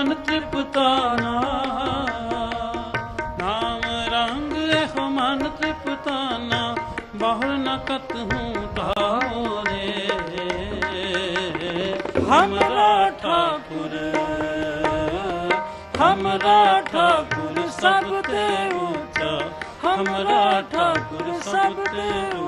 ਮਨ ਤ੍ਰਿਪਤਾ ਨਾ। ਨਾਮ ਕਤ ਹੂੰ ਹਮਰਾ ਠਾਕੁਰ। ਠਾਕੁਰ ਸਭ ਤੇ ਉੱਚਾ। ਹਮਰਾ ਠਾਕੁਰ ਸਭ ਤੇ